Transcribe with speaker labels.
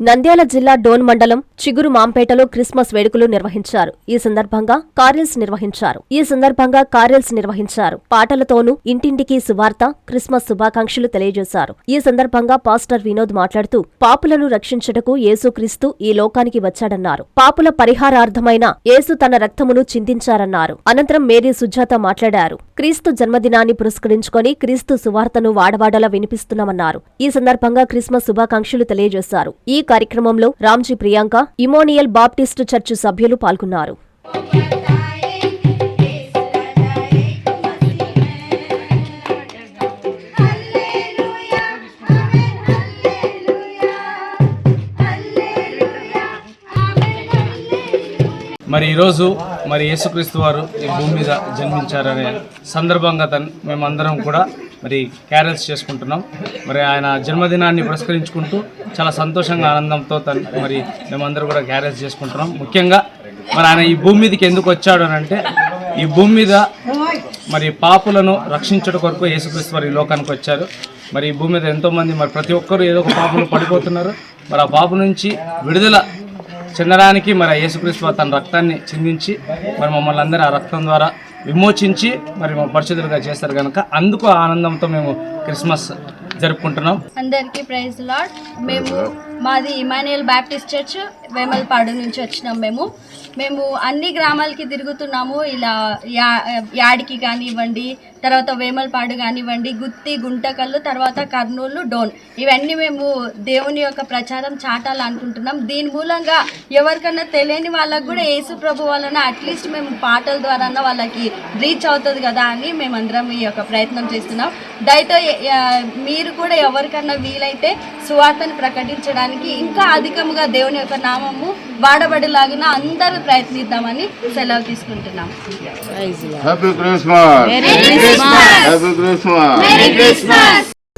Speaker 1: నంద్యాల జిల్లా డోన్ మండలం చిగురు మాంపేటలో క్రిస్మస్ వేడుకలు నిర్వహించారు. ఈ సందర్భంగా కార్యల్స్ నిర్వహించారు. ఈ సందర్భంగా కార్యల్స్ నిర్వహించారు. పాటలతోనూ ఇంటింటికి సువార్త క్రిస్మస్ శుభాకాంక్షలు తెలియజేశారు. ఈ సందర్భంగా పాస్టర్ వినోద్ మాట్లాడుతూ పాపులను రక్షించుటకు యేసుక్రీస్తు ఈ లోకానికి వచ్చాడన్నారు. పాపుల పరిహారార్థమైన యేసు తన రక్తమును చిందించారన్నారు. అనంతరం మేరీ సుజాత మాట్లాడారు. క్రీస్తు జన్మదినాన్ని పురస్కరించుకొని క్రీస్తు సువార్తను వాడవాడలా వినిపిస్తున్నామన్నారు. ఈ సందర్భంగా క్రిస్మస్ శుభాకాంక్షలు తెలియజేశారు. ఈ కార్యక్రమంలో Ramji Priyanka Emmanuel Baptist Church సభ్యులు పాల్గొన్నారు.
Speaker 2: మరి ఈరోజు మరి యేసుక్రీస్తు వారు ఈ భూమి మీద జన్మించారనే సందర్భంగా తను మేమందరం కూడా మరి క్యారల్స్ చేసుకుంటున్నాం. మరి ఆయన జన్మదినాన్ని పురస్కరించుకుంటూ చాలా సంతోషంగా ఆనందంతో తను మరి మేమందరూ కూడా క్యారల్స్ చేసుకుంటున్నాం. ముఖ్యంగా మరి ఆయన ఈ భూమి మీదకి ఎందుకు వచ్చాడు అని అంటే ఈ భూమి మీద మరి పాపులను రక్షించడం కొరకు యేసుక్రీస్తు వారి లోకానికి వచ్చారు. మరి ఈ భూమి మీద ఎంతోమంది మరి ప్రతి ఒక్కరు ఏదో ఒక పాపను పడిపోతున్నారు. మరి ఆ పాపు నుంచి విడుదల చెందడానికి మరి ఆ యేసుక్రీస్తు తన రక్తాన్ని చిందించి మరి మమ్మల్ని అందరూ ఆ రక్తం ద్వారా విమోచించి మరి మా పరిశుద్ధులుగా చేస్తారు కనుక అందుకు ఆనందంతో మేము క్రిస్మస్ జరుపుకుంటున్నాం.
Speaker 3: అందరికీ ప్రైజ్ లాడ్. మేము మాది ఇమాన్యుయల్ బ్యాప్టిస్ట్ చర్చ్ వేమల్పాడు నుంచి వచ్చినాం మేము. మేము అన్ని గ్రామాలకి తిరుగుతున్నాము. ఇలా యా యాడికి కానివ్వండి తర్వాత వేమల్పాడు కానివ్వండి గుత్తి గుంటకల్లు తర్వాత కర్నూలు డోన్. ఇవన్నీ మేము దేవుని యొక్క ప్రచారం చాటాలనుకుంటున్నాం దీని మూలంగా ఎవరికన్నా తెలియని వాళ్ళకు కూడా యేసు ప్రభు వలన అట్లీస్ట్ మేము పాటల ద్వారా వాళ్ళకి రీచ్ అవుతుంది కదా అని మేమందరం ఈ యొక్క ప్రయత్నం చేస్తున్నాం. దయతో మీరు కూడా ఎవరికన్నా వీలైతే సువార్తను ప్రకటించడానికి ఇంకా అధికంగా దేవుని యొక్క నామము వాడబడిలాగిన అందరూ ప్రయత్నిద్దామని సెలవు తీసుకుంటున్నాం.
Speaker 4: Happy Christmas happy Christmas